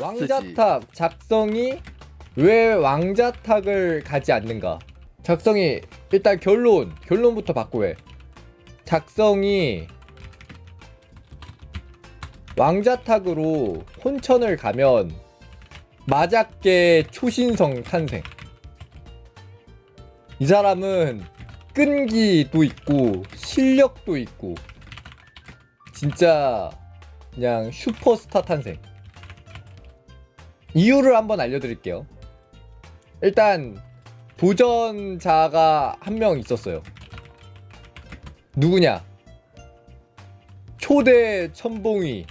왕자탑 작성이 왜 왕자탁을 가지 않는가? 작성이 일단 결론 결론부터 바꾸해. 작성이 왕자탁으로 혼천을 가면 마작계 초신성 탄생. 이 사람은 끈기도 있고 실력도 있고 진짜 그냥 슈퍼스타 탄생. 이유를 한번 알려드릴게요. 일단 도전자가 한 명 있었어요. 누구냐? 초대 천봉이.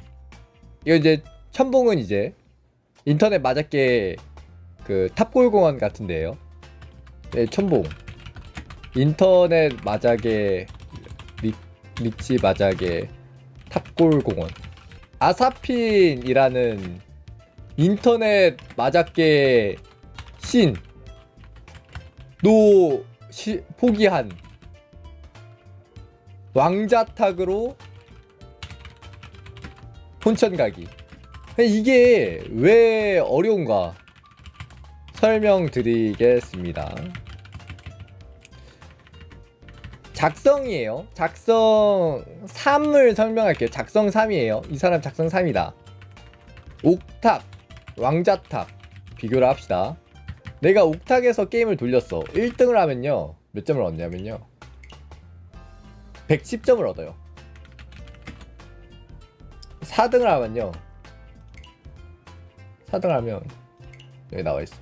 이거 이제 천봉은 이제 인터넷 마작계 그 탑골공원 같은데요. 네, 천봉. 인터넷 리, 리치 마작의 탑골공원. 아사핀이라는 인터넷 마작계 신도 시, 포기한 왕자탁으로 혼천 가기. 이게 왜 어려운가 설명드리겠습니다. 작성이에요. 작성 3을 설명할게요. 작성 3이에요. 이 사람 작성 3이다. 옥탑, 왕자탑 비교를 합시다. 내가 옥탑에서 게임을 돌렸어. 1등을 하면요. 몇 점을 얻냐면요. 110점을 얻어요. 4등을 하면요. 4등을 하면 여기 나와 있어.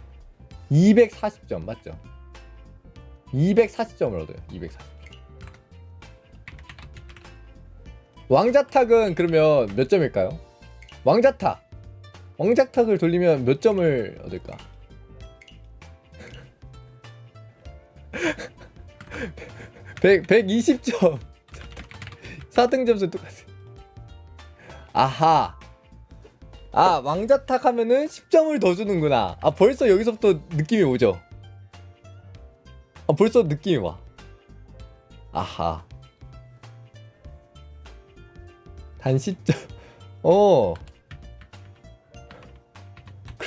240점 맞죠? 240점을 얻어요. 240점. 왕자탁은 그러면 몇 점일까요? 왕자탁. 왕자탁을 돌리면 몇 점을 얻을까? 100, 120점. 4등 점수 똑같아. 아하. 아, 왕자탁 하면은 10점을 더 주는구나. 아, 벌써 여기서부터 느낌이 오죠? 아, 벌써 느낌이 와. 아하. 단시점. 어.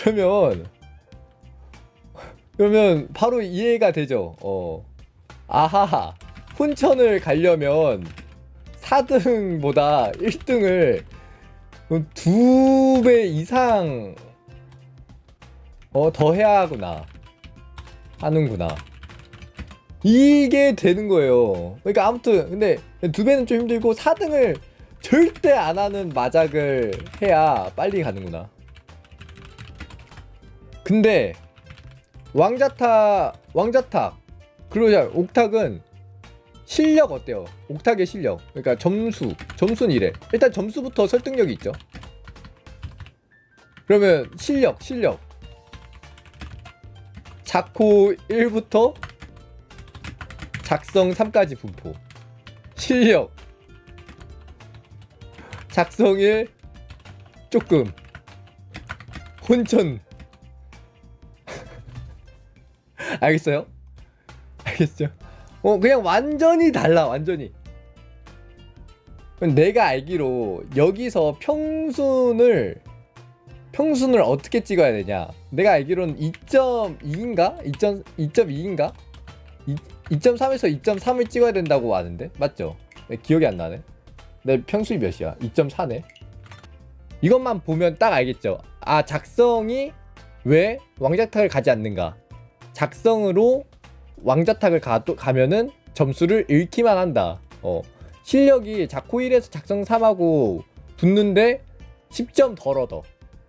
그러면 그러면 바로 이해가 되죠. 어. 아하. 혼천을 가려면 4등보다 1등을 두 배 이상 어, 더 해야 하구나. 하는구나. 이게 되는 거예요. 그러니까 아무튼 근데 두 배는 좀 힘들고 4등을 절대 안 하는 마작을 해야 빨리 가는구나. 근데 왕자탑 왕자탑 그리고 자, 옥탁은 실력 어때요? 옥탁의 실력. 그러니까 점수 점수는 이래. 일단 점수부터 설득력이 있죠. 그러면 실력 실력. 자코 1부터 작성 3까지 분포. 실력. 작성 1 조금. 혼천 알겠어요? 알겠죠? 어 그냥 완전히 달라 완전히 내가 알기로 여기서 평순을 평순을 어떻게 찍어야 되냐 내가 알기로는 2.2인가? 2.2인가? 2.3에서 2.3을 찍어야 된다고 아는데 맞죠? 네, 기억이 안 나네 내 평수이 몇이야? 2.4네 이것만 보면 딱 알겠죠 아 작성이 왜 왕자탁을 가지 않는가 작성으로 왕자탁을 가, 가면은 점수를 잃기만 한다. 어. 실력이 자코 1에서 작성 3하고 붙는데 10점 덜 얻어.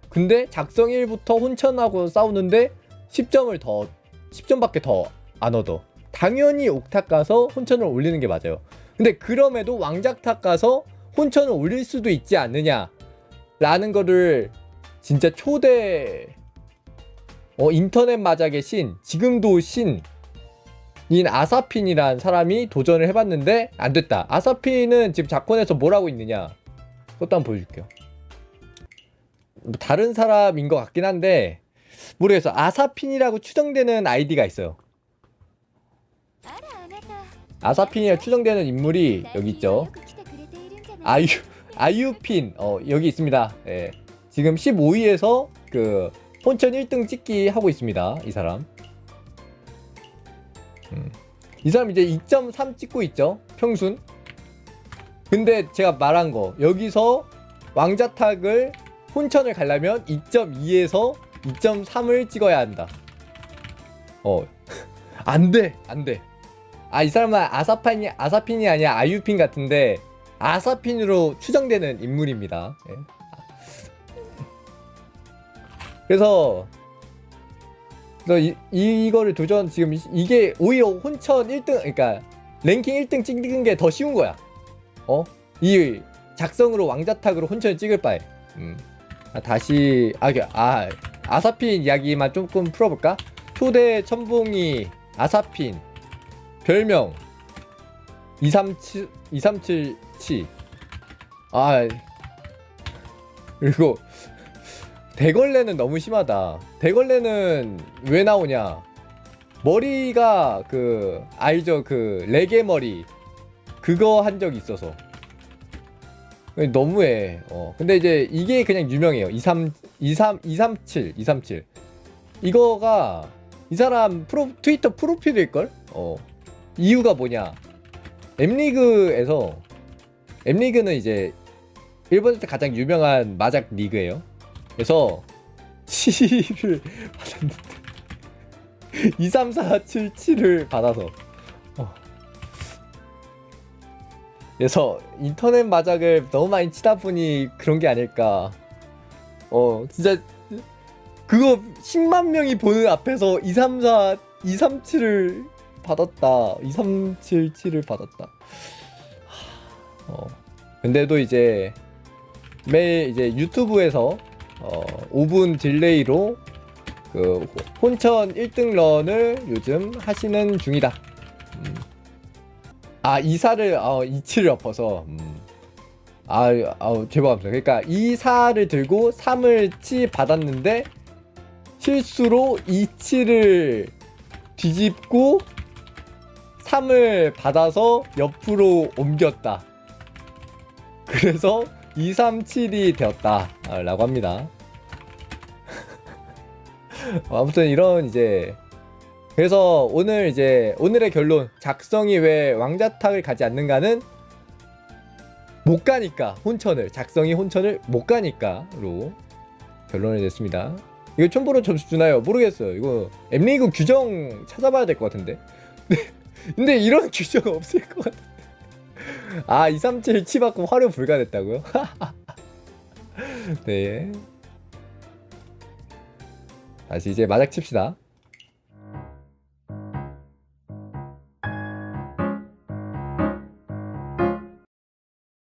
근데 작성 1부터 혼천하고 싸우는데 10점을 더 10점밖에 더 안 얻어. 당연히 옥탑 가서 혼천을 올리는 게 맞아요. 근데 그럼에도 왕자탁 가서 혼천을 올릴 수도 있지 않느냐 라는 거를 진짜 초대 어, 인터넷 마작의 신 지금도 신인 아사핀이란 사람이 도전을 해봤는데 안 됐다. 아사핀은 지금 자콘에서 뭘 하고 있느냐? 그것도 한번 보여줄게요. 뭐 다른 사람인 것 같긴 한데 모르겠어. 아사핀이라고 추정되는 아이디가 있어요. 아사핀이라 추정되는 인물이 여기 있죠. 아유 아유핀 어 여기 있습니다. 예. 지금 15위에서 그 혼천 1등 찍기 하고 있습니다. 이 사람. 음. 이 사람 이제 2.3 찍고 있죠. 평순. 근데 제가 말한 거 여기서 왕자탁을 혼천을 가려면 2.2에서 2.3을 찍어야 한다. 어. 안 돼. 안 돼. 아, 이 사람은 아사핀이 아사핀이 아니야. 아유핀 같은데 아사핀으로 추정되는 인물입니다. 예. 그래서 그래서 이, 이 거를 도전 지금 이- 이게 오히려 혼천 1등 그러니까 랭킹 1등 찍는 게 더 쉬운 거야. 어? 이 작성으로 왕자탁으로 혼천을 찍을 바에. 음. 아, 다시 아, 그, 아 아사핀 이야기만 조금 풀어볼까? 초대 천봉이 아사핀 별명 237 2377아 그리고 대걸레는 너무 심하다. 대걸레는 왜 나오냐? 머리가 그 알죠 그 레게 머리 그거 한 적이 있어서 너무해. 어 근데 이제 이게 그냥 유명해요. 23 23 237 237 이거가 이 사람 프로 트위터 프로필일 걸? 어 이유가 뭐냐? 엠리그에서 엠리그는 이제 일본에서 가장 유명한 마작 리그예요. 그래서 7을 받았는데 2, 3, 4, 7, 7을 받아서. 어. 그래서 인터넷 마작을 너무 많이 치다 보니 그런 게 아닐까. 어 진짜 그거 10만 명이 보는 앞에서 2, 3, 4, 2, 3, 7을 받았다. 2, 3, 7, 7을 받았다. 어. 근데도 이제 매일 이제 유튜브에서 어, 5분 딜레이로 그 혼천 1등 런을 요즘 하시는 중이다. 음. 아 이사를 어, 이치를 엎어서 음. 아, 아 죄송합니다. 그러니까 이사를 들고 3을 치 받았는데 실수로 이치를 뒤집고 3을 받아서 옆으로 옮겼다. 그래서 237이 되었다 아, 라고 합니다. 어, 아무튼 이런 이제 그래서 오늘 이제 오늘의 결론 작성이 왜 왕자탁을 가지 않는가는 못 가니까 혼천을 작성이 혼천을 못 가니까로 결론을 냈습니다. 이거 촌보로 점수 주나요? 모르겠어요. 이거 엠리그 규정 찾아봐야 될 것 같은데. 근데 이런 규정 없을 것 같아 아, 237 치받고 활용 불가됐다고요? 네. 다시 이제 마작 칩시다.